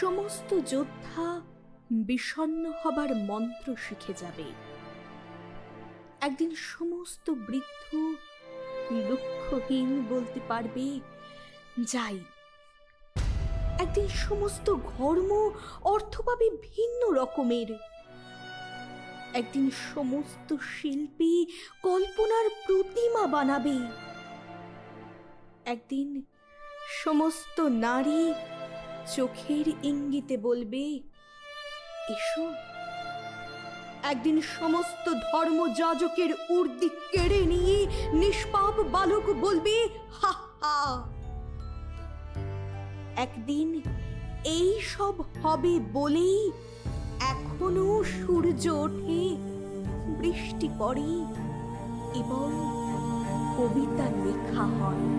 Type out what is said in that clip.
সমস্ত যোদ্ধা বিষণ্ণ হবার মন্ত্র শিখে যাবে। একদিন সমস্ত বৃদ্ধ লক্ষ্যহীন বলতে পারবে, যাই। একদিন সমস্ত ধর্ম অর্থ পাবে ভিন্ন রকমের। একদিন সমস্ত শিল্পী কল্পনার প্রতিমা বানাবে। একদিন সমস্ত নারী চোখের ইঙ্গিতে বলবে, এসো। একদিন সমস্ত ধর্ম ধর্মযাজকের উর্দি কেড়ে নিয়ে নিষ্পাপ বালক বলবে, হা হা। একদিন এই সব হবে বলেই এখনও সূর্য ওঠে, বৃষ্টি পড়ে, এবং কবিতা লেখা হয়।